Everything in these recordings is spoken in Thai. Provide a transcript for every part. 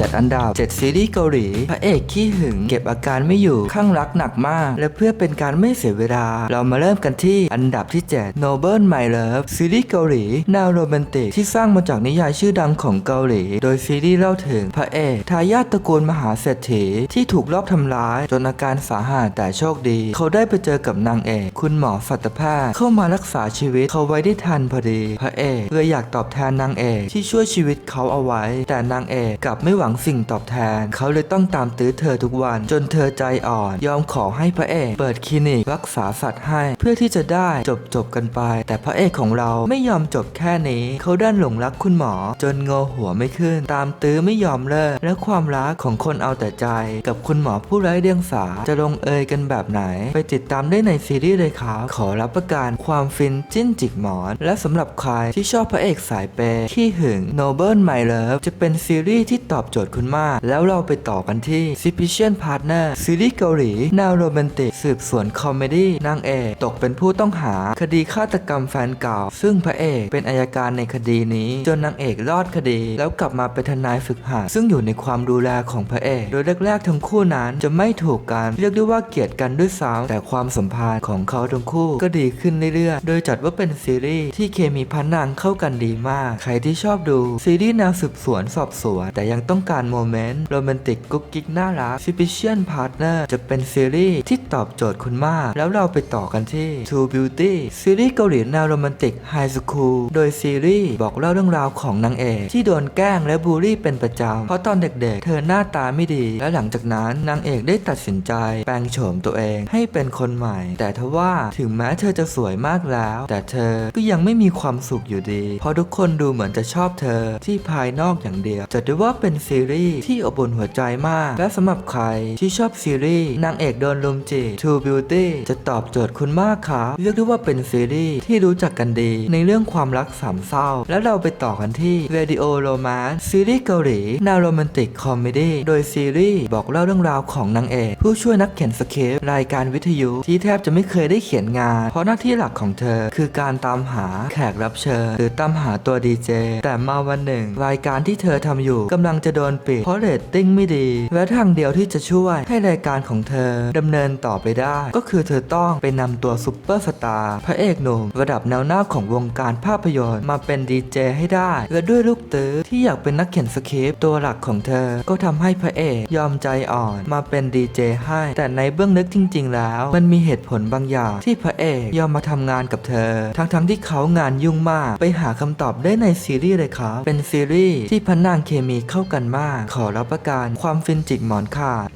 จัดอันดับ 7 ซีรีส์เกาหลี พระเอกขี้หึง เก็บอาการไม่อยู่ข้างรักหนักมาก และเพื่อเป็นการไม่เสียเวลา เรามาเริ่มกันที่อันดับที่ 7 Noble My Love ซีรีส์เกาหลีแนวโรแมนติกที่สร้างมาจากนิยายชื่อดังของเกาหลี โดยซีรีส์เล่าถึงพระเอกทายาทตระกูลมหาเศรษฐีที่ถูกลอบทำร้าย จนอาการสาหัสแต่โชคดี เขาได้ไปเจอกับนางเอก คุณหมอสัตวแพทย์เข้ามารักษาชีวิตเขาไว้ได้ทันพอดี พระเอกเลยอยากตอบแทนนางเอกที่ช่วยชีวิตเขาเอาไว้ แต่นางเอกกลับไม่หวังสิ่งตอบแทน เขาเลยต้องตามตื้อเธอทุกวัน จนเธอใจอ่อน ยอมขอให้พระเอกเปิดคลินิกรักษาสัตว์ให้ เพื่อที่จะได้จบจบกันไป แต่พระเอกของเราไม่ยอมจบแค่นี้ เขาด้านหลงรักคุณหมอ จนงอหัวไม่ขึ้น ตามตื้อไม่ยอมเลิก และความรักของคนเอาแต่ใจ กับคุณหมอผู้ไร้เดียงสาจะลงเอยกันแบบไหน ไปติดตามได้ในซีรีส์เลยครับขอรับประกันความฟินจิ้นจิกหมอน และสำหรับใครที่ชอบพระเอกสายเปย์ขี้หึง Noble My Love จะเป็นซีรีส์ที่ตอบโจทย์คุณมาก แล้วเราไปต่อกันที่ s u p p i c i o n Partner ซีรีส์เกาหลีแนวโรแมนติก สืบสวนคอมเมดี้นางเอกตกเป็นผู้ต้องหาคดีฆาตกรรมแฟนเก่า ซึ่งพระเอกเป็นอายการในคดีนี้ จนนางเอกรอดคดี แล้วกลับมาเป็นทนายฝึกหัดซึ่งอยู่ในความดูแลของพระเอก โดยแรกๆทั้งคู่นั้นจะไม่ถูกกัน เรียกได้ว่าเกลียดกันด้วยซ้ำแต่ความสัมพันธ์ของเขาทั้งคู่ ก็ดีขึ้นเรื่อยๆ โดยจัดว่าเป็นซีรีส์ที่เคมีพันนางเข้ากันดีมาก ใครที่ชอบดูซีรีส์แนวสืบสวนสอบสวนแต่ยังต้องการโมเมนต์โรแมนติกกุ๊กกิ๊กน่ารัก s u p i c i o n Partner จะเป็นซีรีส์ที่ตอบโจทย์คุณมาก แล้วเราไปต่อกันที่ True Beauty ซีรีส์เกาหลีแนวโรแมนติกไฮสคูลโดยซีรีส์บอกเล่าเรื่องราวของนางเอกที่โดนแกล้งและบูลลี่เป็นประจำ เพราะตอนเด็กๆ เธอหน้าตาไม่ดี และหลังจากนั้นนางเอกได้ตัดสินใจ แปลงโฉมตัวเองให้เป็นคนใหม่ แต่ทว่าถึงแม้เธอจะสวยมากแล้ว แต่เธอก็ยังไม่มีความสุขอยู่ดี เพราะทุกคนดูเหมือนจะชอบเธอที่ภายนอกอย่างเดียวจัดได้ว่าเป็นซีรีส์ที่อบอุ่นหัวใจมาก และสำหรับใครที่ชอบซีรีส์นางเอกโดนลุมจีบ True Beauty จะตอบโจทย์คุณมากครับเรียกได้ว่าเป็นซีรีส์ที่รู้จักกันดี ในเรื่องความรักสามเศร้า แล้วเราไปต่อกันที่ Radio Romance ซีรีส์เกาหลีแนวโรแมนติกคอมเมดี้โดยซีรีส์บอกเล่าเรื่องราวของนางเอกผู้ช่วยนักเขียนสคริปต์รายการวิทยุที่แทบจะไม่เคยได้เขียนงาน เพราะหน้าที่หลักของเธอ คือการตามหาแขกรับเชิญ หรือตามหาตัวดีเจแต่มาวันหนึ่ง รายการที่เธอทำอยู่กำลังจะโดนปิดเพราะเรตติ้งไม่ดี และทางเดียวที่จะช่วยให้รายการของเธอดำเนินต่อไปได้ ก็คือเธอต้องไปนำตัวซุปเปอร์สตาร์พระเอกหนุ่มระดับแนวหน้าของวงการภาพยนตร์มาเป็นดีเจให้ได้ และด้วยลูกตื้อที่อยากเป็นนักเขียนสคริปต์ตัวหลักของเธอ ก็ทำให้พระเอกยอมใจอ่อนมาเป็นดีเจให้ แต่ในเบื้องลึกจริง ๆ แล้ว มันมีเหตุผลบางอย่างที่พระเอกยอมมาทำงานกับเธอ ทั้งๆที่เขางานยุ่งมาก ไปหาคำตอบได้ในซีรีส์เลยครับเป็นซีรีส์ที่พนางเคมีเข้ากันมาก ขอรับประกันความฟินจิกหมอนขาด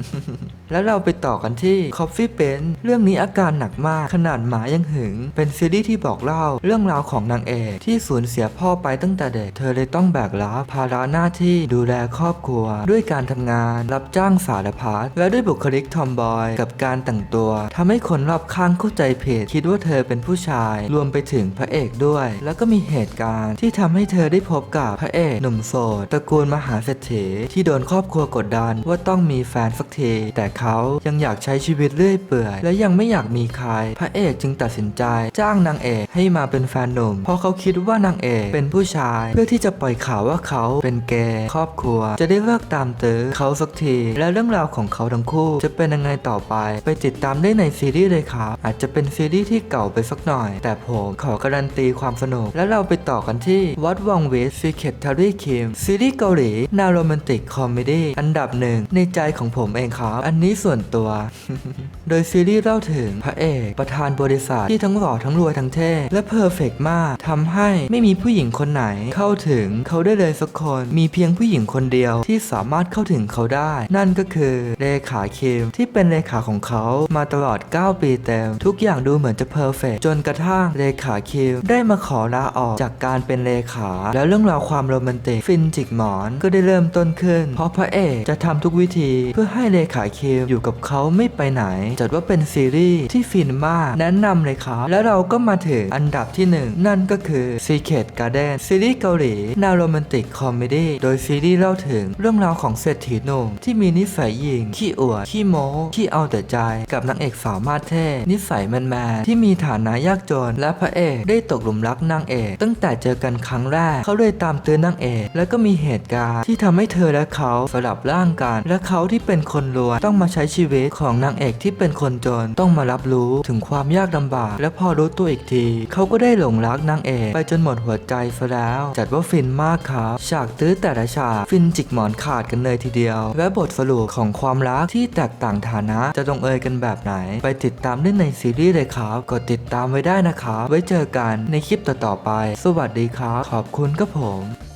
แล้วเราไปต่อกันที่ Coffee Pen เรื่องนี้อาการหนักมากขนาดหมายังหึง เป็นซีรีส์ที่บอกเล่าเรื่องราวของนางเอกที่สูญเสียพ่อไปตั้งแต่เด็ก เธอเลยต้องแบกรับภาระหน้าที่ดูแลครอบครัว ด้วยการทำงาน รับจ้างสารพัดและด้วยบุคลิกทอมบอยกับการแต่งตัวทำให้คนรอบข้างเข้าใจผิดคิดว่าเธอเป็นผู้ชาย รวมไปถึงพระเอกด้วย แล้วก็มีเหตุการณ์ที่ทำให้เธอได้พบกับพระเอกหนุ่มโสดตระกูลมหาเศรษฐีที่โดนครอบครัวกดดันว่าต้องมีแฟนสักทีแต่เขายังอยากใช้ชีวิตเรื่อยเปื่อย และยังไม่อยากมีใคร พระเอกจึงตัดสินใจจ้างนางเอกให้มาเป็นแฟนหนุ่ม เพราะเขาคิดว่านางเอกเป็นผู้ชาย เพื่อที่จะปล่อยข่าวว่าเขาเป็นเกย์ครอบครัว จะได้เลิกตามตื้อเขาสักที และเรื่องราวของเขาทั้งคู่ จะเป็นยังไงต่อไป ไปติดตามได้ในซีรีส์เลยครับอาจจะเป็นซีรีส์ที่เก่าไปสักหน่อย แต่ผมขอการันตีความสนุก แล้วเราไปต่อกันที่วัดวังเวสซีเคททารีคิมซีรีส์เกาหลีแนวโรแมนติกคอมเมดี้อันดับหนึ่งในใจของผมเองครับ อันนี้ส่วนตัว โดยซีรีส์เล่าถึงพระเอก ประธานบริษัทที่ทั้งหล่อทั้งรวยทั้งเท่และเพอร์เฟกมากทำให้ไม่มีผู้หญิงคนไหนเข้าถึงเขาได้เลยสักคน มีเพียงผู้หญิงคนเดียวที่สามารถเข้าถึงเขาได้ นั่นก็คือเลขาคิมที่เป็นเลขาของเขามาตลอด 9 ปีเต็ม ทุกอย่างดูเหมือนจะเพอร์เฟกจนกระทั่งเลขาคิมได้มาขอลาออกจากการเป็นเลขา แล้วเรื่องราวความโรแมนติกฟินจิกหมอนก็ได้เริ่มต้นขึ้น เพราะพระเอกจะทำทุกวิธีเพื่อให้เลขาคิมมอยู่กับเขาไม่ไปไหน จัดว่าเป็นซีรีส์ที่ฟินมากแนะนำเลยครับ แล้วเราก็มาถึงอันดับที่หนึ่งนั่นก็คือ Secret Garden ซีรีส์เกาหลีแนวโรแมนติกคอมเมดี้โดยซีรีส์เล่าถึงเรื่องราวของเศรษฐีหนุ่มที่มีนิสัยหญิงขี้อวดขี้โม้ขี้เอาแต่ใจ กับนางเอกสาวมาเท่ นิสัยแมนๆที่มีฐานะยากจน และพระเอกได้ตกหลุมรักนางเอก ตั้งแต่เจอกันครั้งแรกเขาเลยตามตื้อนางเอก แล้วก็มีเหตุการณ์ที่ทำให้เธอและเขาสลับร่างกัน และเขาที่เป็นคนรวยต้องมาใช้ชีวิตของนางเอกที่เป็นคนจนต้องมารับรู้ถึงความยากลำบาก และพอรู้ตัวอีกที เขาก็ได้หลงรักนางเอกไปจนหมดหัวใจซะแล้ว จัดว่าฟินมากครับฉากตื้อแต่ละฉากฟินจิกหมอนขาดกันเลยทีเดียว และบทสรุปของความรักที่แตกต่างฐานะ จะลงเอยกันแบบไหน ไปติดตามได้ในซีรีส์เลยครับกดติดตามไว้ได้นะครับไว้เจอกันในคลิปต่อๆไป สวัสดีครับขอบคุณครับผม